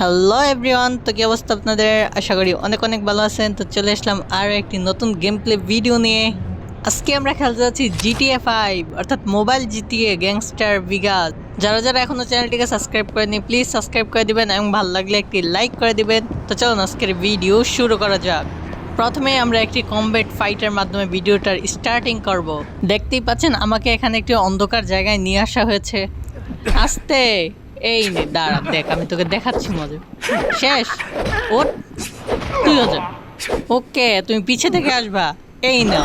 Hello everyone তো কি অবস্থা আপনাদের? আশা করি অনেক অনেক ভালো আছেন। তো চলে আসলাম আরও একটি নতুন গেম প্লে ভিডিও নিয়ে। আজকে আমরা খেলতে যাচ্ছি জিটিএ ফাইভ অর্থাৎ মোবাইল জিটিএ গ্যাংস্টার বিগাস যারা যারা এখনও চ্যানেলটিকে সাবস্ক্রাইব করেনি প্লিজ সাবস্ক্রাইব করে দিবেন এবং ভালো লাগলে একটি লাইক করে দিবেন। তো চলুন আজকের ভিডিও শুরু করা যাক। প্রথমে আমরা একটি কমব্যাট ফাইটের মাধ্যমে ভিডিওটার স্টার্টিং করব। দেখতেই পাচ্ছেন, আমাকে এখানে একটি অন্ধকার জায়গায় নিয়ে আসা হয়েছে। আস্তে! এই নে দাঁড়া দেখ আমি তোকে দেখাচ্ছি মজা শেষ ওর তুই যা ওকে তুমি পিছে থেকে আসবা এই না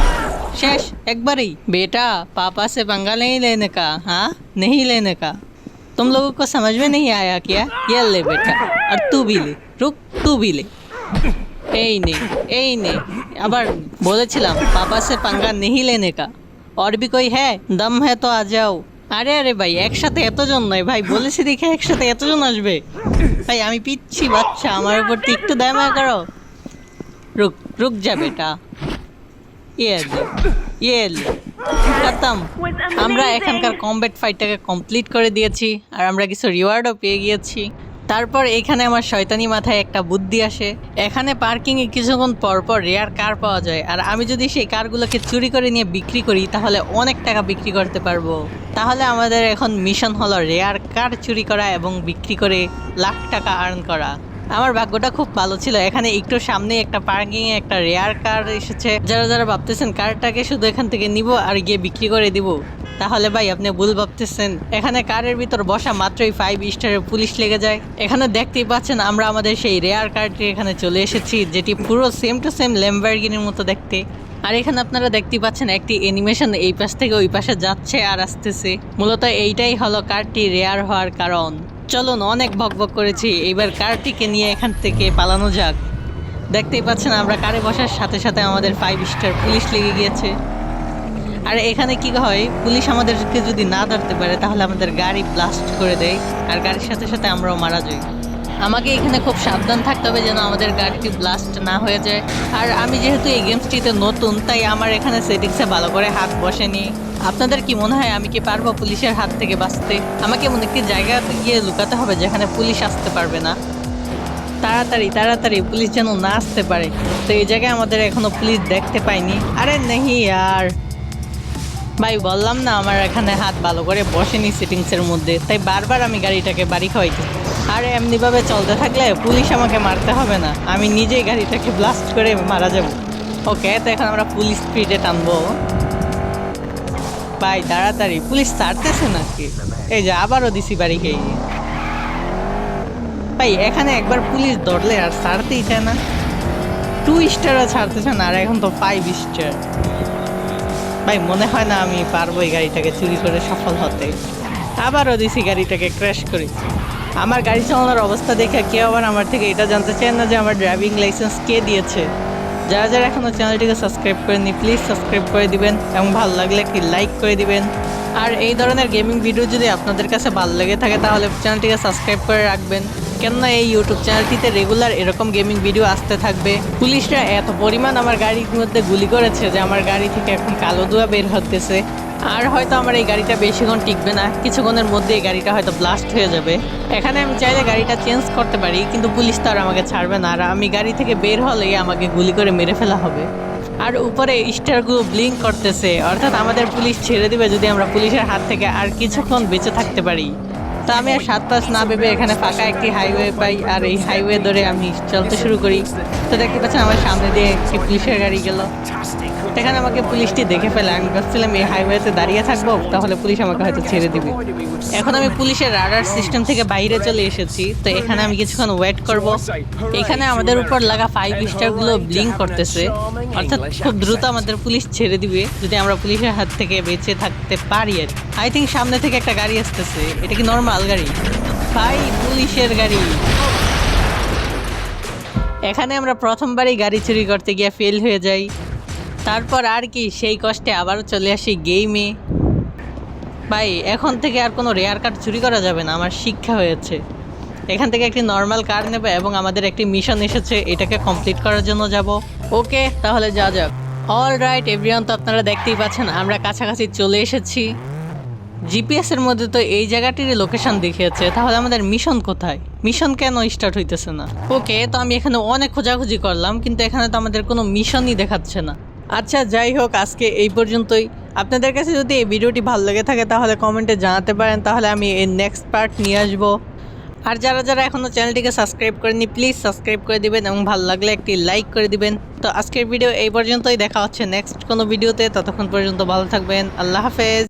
শেষ একবারই बेटा पापा से पंगा नहीं लेने का हाँ नहीं लेने का तुम लोगों को समझ में नहीं आया क्या ये ले बेटा और तू भी ले रुक तू भी ले এই নে এই নে আবার বলেছিলাম পাপা সে পাঙ্গা নেহি লেনে কা और भी कोई है दम है तो आ जाओ আরে আরে ভাই, একসাথে এতজন নয় ভাই, বলেছি দেখে একসাথে এতজন আসবে। ভাই, আমি পিচ্ছি বাচ্চা, আমার উপর একটু দয়া করো। রুক রুক যা বেটা। ইয়ে ইয়ে আমরা এখানকার কমব্যাট ফাইটটাকে কমপ্লিট করে দিয়েছি, আর আমরা কিছু রিওয়ার্ডও পেয়ে গিয়েছি। তারপর এখানে আমার শয়তানি মাথায় একটা বুদ্ধি আসে। এখানে পার্কিংয়ে কিছুক্ষণ পর পর রেয়ার কার পাওয়া যায়। আর আমি যদি সেই কারগুলোকে চুরি করে নিয়ে বিক্রি করি, তাহলে অনেক টাকা বিক্রি করতে পারব। তাহলে আমাদের এখন মিশন হলো রেয়ার কার চুরি করা এবং বিক্রি করে লাখ টাকা আর্ন করা। আমার ভাগ্যটা খুব ভালো ছিল। এখানে একটু সামনে একটা পার্কিং এ একটা রেয়ার কার এসেছে। যারা যারা ভাবতেছেন কারটাকে শুধু এখান থেকে নিব আর গিয়ে বিক্রি করে দিব তাহলে ভাই আপনি ভুল ভাবতেছেন। এখানে কারের ভিতর বসা মাত্রই ফাইভ স্টারের পুলিশ লেগে যায়। এখানে দেখতেই পাচ্ছেন আমরা আমাদের সেই রেয়ার কারটি এখানে চলে এসেছি, যেটি পুরো সেম টু সেম ল্যাম্বারগিনির মতো দেখতে। আর এখানে আপনারা দেখতে পাচ্ছেন একটি অ্যানিমেশন এই পাশ থেকে ওই পাশে যাচ্ছে আর আসতেছে। মূলত এইটাই হলো কারটি রেয়ার হওয়ার কারণ। চলুন অনেক বকবক করেছি এইবার কারটিকে নিয়ে এখান থেকে পালানো যাক। দেখতেই পাচ্ছেন আমরা কারে বসার সাথে সাথে আমাদের ফাইভ স্টার পুলিশ লেগে গিয়েছে। আর এখানে কি হয়, পুলিশ আমাদেরকে যদি না ধরতে পারে, তাহলে আমাদের গাড়ি ব্লাস্ট করে দেয়। আর গাড়ির সাথে সাথে আমরাও মারা যাই। আমাকে এখানে খুব সাবধান থাকতে হবে যেন আমাদের গাড়িটি ব্লাস্ট না হয়ে যায়। আর আমি যেহেতু এই গেমসটিতে নতুন, তাই আমার এখানে সেটিংসে ভালো করে হাত বসেনি। আপনাদের কি মনে হয়, আমি কি পারব পুলিশের হাত থেকে বাঁচতে? আমাকে এমন একটি জায়গাতে গিয়ে লুকাতে হবে যেখানে পুলিশ আসতে পারবে না। তাড়াতাড়ি তাড়াতাড়ি, পুলিশ যেন না আসতে পারে। তো এই জায়গায় আমাদের এখনও পুলিশ দেখতে পাইনি। আরে নেহি, আর ভাই, বললাম না আমার এখানে হাত ভালো করে বসেনি সিটিংসের মধ্যে, তাই বারবার আমি গাড়িটাকে বাড়ি খাওয়াইছি আর, এমনিভাবে চলতে থাকলে পুলিশ আমাকে মারতে হবে না, আমি নিজেই গাড়িটাকে ব্লাস্ট করে মারা যাব। ওকে, তো এখন আমরা পুলিশ স্পিডে টানবো। ভাই, তাড়াতাড়ি, পুলিশ ছাড়তেছে নাকি? এই যে, আবারও দিছি বাড়ি খেয়ে। ভাই, এখানে একবার পুলিশ ধরলে আর ছাড়তেই চায় না। টু স্টারও ছাড়তেছে না, আর এখন তো ফাইভ স্টার ভাই, মনে হয় না আমি পারব এই গাড়িটাকে চুরি করে সফল হতে। আবারও দিছি গাড়িটাকে ক্র্যাশ করি। আমার গাড়ি চালানোর অবস্থা দেখে কেউ আবার আমার থেকে এটা জানতে চায় না যে আমার ড্রাইভিং লাইসেন্স কে দিয়েছে। যারা যারা এখনও চ্যানেলটিকে সাবস্ক্রাইব করেনি প্লিজ সাবস্ক্রাইব করে দিবেন এবং ভালো লাগলে একটি লাইক করে দিবেন। আর এই ধরনের গেমিং ভিডিও যদি আপনাদের কাছে ভালো লেগে থাকে, তাহলে চ্যানেলটিকে সাবস্ক্রাইব করে রাখবেন। কেননা এই ইউটিউব চ্যানেলটিতে রেগুলার এরকম গেমিং ভিডিও আসতে থাকবে। পুলিশরা এত পরিমাণ আমার গাড়ির মধ্যে গুলি করেছে যে আমার গাড়ি থেকে এখন কালো ধোঁয়া বের হতেছে। আর হয়তো আমার এই গাড়িটা বেশিক্ষণ টিকবে না, কিছুক্ষণের মধ্যে এই গাড়িটা হয়তো ব্লাস্ট হয়ে যাবে। এখানে আমি চাইলে গাড়িটা চেঞ্জ করতে পারি, কিন্তু পুলিশ তো আর আমাকে ছাড়বে না, আর আমি গাড়ি থেকে বের হলেই আমাকে গুলি করে মেরে ফেলা হবে। আর উপরে স্টারগুলো ব্লিঙ্ক করতেছে, অর্থাৎ আমাদের পুলিশ ছেড়ে দিবে যদি আমরা পুলিশের হাত থেকে আর কিছুক্ষণ বেঁচে থাকতে পারি। তো আমি আর সাত পাঁচ না ভেবে এখানে ফাঁকা একটি হাইওয়ে পাই, আর এই হাইওয়ে ধরে আমি চলতে শুরু করি। তো দেখতে পাচ্ছেন আমার সামনে দিয়ে একটি পুলিশের গাড়ি গেল। এখানে আমাকে পুলিশটি দেখে ফেলে। আমি ভাবছিলাম, এই হাইওয়েতে দাঁড়িয়ে থাকব, তাহলে পুলিশ আমাকে হয়তো ছেড়ে দিবে। এখন আমি পুলিশের রাডার সিস্টেম থেকে বাইরে চলে এসেছি। তো এখানে আমি কিছুক্ষণ ওয়েট করব। এখানে আমাদের উপর লাগা ফাইভ স্টারগুলো ব্লিঙ্ক করতেছে। অর্থাৎ খুব দ্রুত আমাদের পুলিশ ছেড়ে দিবে, যদি আমরা পুলিশের হাত থেকে বেঁচে থাকতে পারি আর আই থিঙ্ক সামনে থেকে একটা গাড়ি আসতেছে। এটা কি নর্মাল গাড়ি? ভাই, পুলিশের গাড়ি। এখানে আমরা প্রথমবারই গাড়ি চুরি করতে গিয়ে ফেল হয়ে যাই। তারপর আর কি, সেই কষ্টে আবারও চলে আসি গেমে ভাই, এখন থেকে আর কোনো রেয়ার কার্ড চুরি করা যাবে না, আমার শিক্ষা হয়েছে। এখান থেকে একটি নর্মাল কার নেবে এবং আমাদের একটি মিশন এসেছে, এটাকে কমপ্লিট করার জন্য যাব। ওকে, তাহলে যা যাক। অল রাইট এভরিওয়ান তো আপনারা দেখতেই পাচ্ছেন, আমরা কাছাকাছি চলে এসেছি। জিপিএসের মধ্যে তো এই জায়গাটির লোকেশন দেখিয়েছে, তাহলে আমাদের মিশন কোথায়? মিশন কেন স্টার্ট হইতেছে না? ওকে, তো আমি এখানে অনেক খোঁজাখুঁজি করলাম, কিন্তু এখানে তো আমাদের কোনো মিশনই দেখাচ্ছে না। আচ্ছা যাই হোক, আজকে এই পর্যন্তই। আপনাদের কাছে যদি এই ভিডিওটি ভালো লেগে থাকে, তাহলে কমেন্টে জানাতে পারেন। তাহলে আমি এর নেক্সট পার্ট নিয়ে আসব। আর যারা যারা এখনও চ্যানেলটিকে সাবস্ক্রাইব করেনি প্লিজ সাবস্ক্রাইব করে দিবেন এবং ভালো লাগলে একটি লাইক করে দিবেন। তো আজকের ভিডিও এই পর্যন্তই। দেখা হচ্ছে নেক্সট কোনো ভিডিওতে ততক্ষণ পর্যন্ত ভালো থাকবেন। আল্লাহ হাফেজ।